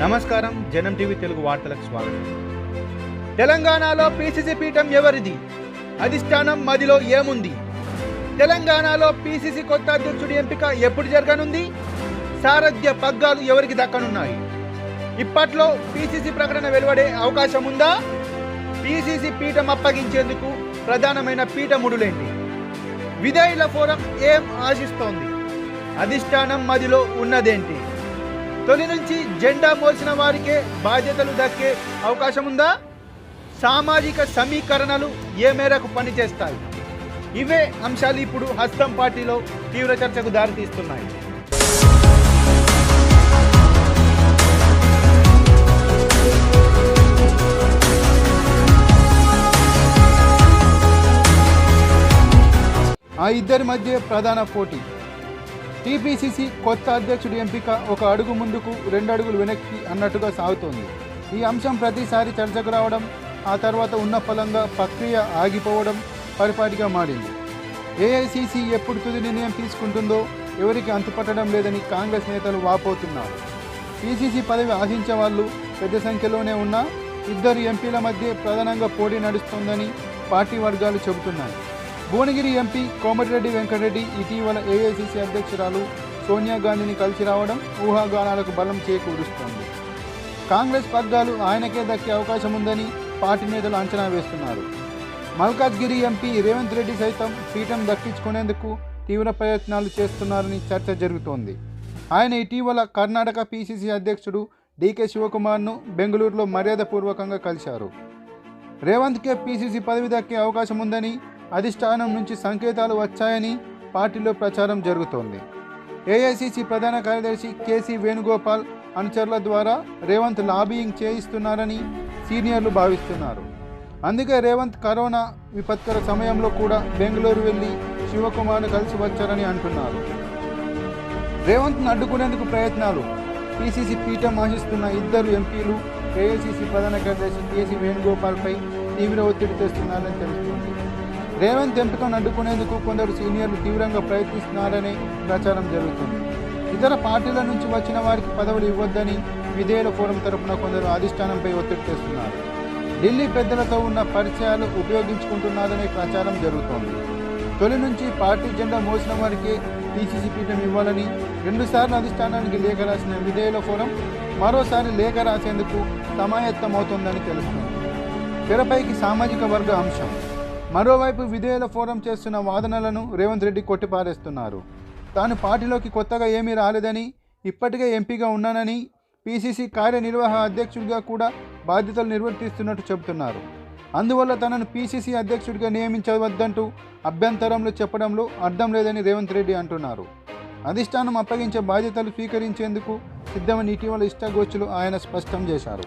నమస్కారం జనం టీవీ తెలుగు వార్తలకు స్వాగతం. తెలంగాణలో పిసిసి పీఠం ఎవరిది? అధిష్టానం మదిలో ఏముంది? తెలంగాణలో పిసిసి కొత్త అధ్యక్షుడి ఎంపిక ఎప్పుడు జరగనుంది? సారథ్య పగ్గాలు ఎవరికి దక్కనున్నాయి? ఇప్పట్లో పిసిసి ప్రకటన వెలువడే అవకాశం ఉందా? పిసిసి పీఠం అప్పగించేందుకు ప్రధానమైన పీఠముడులేంటి? విధేయుల ఫోరం ఏం ఆశిస్తోంది? అధిష్టానం మదిలో ఉన్నదేంటి? తొలి నుంచి జెండా మోసిన వారికే బాధ్యతలు దక్కే అవకాశం ఉందా సామాజిక సమీకరణలు ఏ మేరకు పనిచేస్తాయి? ఇవే అంశాలు ఇప్పుడు హస్తం పార్టీలో తీవ్ర చర్చకు దారితీస్తున్నాయి. ఆ ఇద్దరి మధ్య ప్రధాన పోటీ టీపీసీసీ కొత్త అధ్యక్షుడి ఎంపిక ఒక అడుగు ముందుకు రెండు అడుగులు వెనక్కి అన్నట్టుగా సాగుతోంది. ఈ అంశం ప్రతిసారి చర్చకు రావడం ఆ తర్వాత ఉన్న ఫలంగా ప్రక్రియ ఆగిపోవడం పరిపాటిగా మారింది. ఏఐసీసీ ఎప్పుడు తుది నిర్ణయం తీసుకుంటుందో ఎవరికి అంతుపట్టడం లేదని కాంగ్రెస్ నేతలు వాపోతున్నారు. పీసీసీ పదవి ఆశించే వాళ్ళు పెద్ద సంఖ్యలోనే ఉన్నా ఇద్దరు ఎంపీల మధ్య ప్రధానంగా పోటీ నడుస్తోందని పార్టీ వర్గాలు చెబుతున్నాయి. భువనగిరి ఎంపీ కోమటిరెడ్డి వెంకటరెడ్డి ఇటీవల ఏఐసిసి అధ్యక్షురాలు సోనియా గాంధీని కలిసి రావడం ఊహాగానాలకు బలం చేకూరుస్తోంది. కాంగ్రెస్ పగ్గాలు ఆయనకే దక్కే అవకాశం ఉందని పార్టీ నేతలు అంచనా వేస్తున్నారు. మల్కాజ్గిరి ఎంపీ రేవంత్ రెడ్డి సైతం పీఠం దక్కించుకునేందుకు తీవ్ర ప్రయత్నాలు చేస్తున్నారని చర్చ జరుగుతోంది. ఆయన ఇటీవల కర్ణాటక పీసీసీ అధ్యక్షుడు డీకే శివకుమార్ను బెంగళూరులో మర్యాదపూర్వకంగా కలిశారు. రేవంత్కే పీసీసీ పదవి దక్కే అవకాశం ఉందని అధిష్టానం నుంచి సంకేతాలు వచ్చాయని పార్టీలో ప్రచారం జరుగుతోంది. ఏఐసిసి ప్రధాన కార్యదర్శి కేసీ వేణుగోపాల్ అనుచరుల ద్వారా రేవంత్ లాబియింగ్ చేయిస్తున్నారని సీనియర్లు భావిస్తున్నారు. అందుకే రేవంత్ కరోనా విపత్కర సమయంలో కూడా బెంగళూరు వెళ్ళి శివకుమార్ను కలిసి వచ్చారని అంటున్నారు. రేవంత్ను అడ్డుకునేందుకు ప్రయత్నాలు పిసిసి పీఠం ఆశిస్తున్న ఇద్దరు ఎంపీలు ఏఐసిసి ప్రధాన కార్యదర్శి కేసీ వేణుగోపాల్పై తీవ్ర ఒత్తిడి తెస్తున్నారని తెలుస్తుంది. రేవంత్ ఎంపికను అడ్డుకునేందుకు కొందరు సీనియర్లు తీవ్రంగా ప్రయత్నిస్తున్నారనే ప్రచారం జరుగుతుంది. ఇతర పార్టీల నుంచి వచ్చిన వారికి పదవులు ఇవ్వొద్దని విధేయుల ఫోరం తరపున కొందరు అధిష్టానంపై ఒత్తిడి తెస్తున్నారు. ఢిల్లీ పెద్దలతో ఉన్న పరిచయాలు ఉపయోగించుకుంటున్నారనే ప్రచారం జరుగుతోంది. తొలి నుంచి పార్టీ జెండా మోసిన వారికే పీసీసీ పీఠం ఇవ్వాలని రెండుసార్లు అధిష్టానానికి లేఖ రాసిన విధేయుల ఫోరం మరోసారి లేఖ రాసేందుకు సమాయత్తమవుతోందని తెలుస్తుంది. తెరపైకి సామాజిక వర్గ అంశం. మరోవైపు విధేయుల ఫోరం చేస్తున్న వాదనలను రేవంత్ రెడ్డి కొట్టిపారేస్తున్నారు. తాను పార్టీలోకి కొత్తగా ఏమీ రాలేదని ఇప్పటికే ఎంపీగా ఉన్నానని పీసీసీ కార్యనిర్వాహ అధ్యక్షుడిగా కూడా బాధ్యతలు నిర్వర్తిస్తున్నట్టు చెబుతున్నారు. అందువల్ల తనను పీసీసీ అధ్యక్షుడిగా నియమించవద్దంటూ అభ్యంతరంలో చెప్పడంలో అర్థం లేదని రేవంత్ రెడ్డి అంటున్నారు. అధిష్టానం అప్పగించే బాధ్యతలు స్వీకరించేందుకు సిద్ధమని ఇటీవల ఇష్టగోష్ఠిలో ఆయన స్పష్టం చేశారు.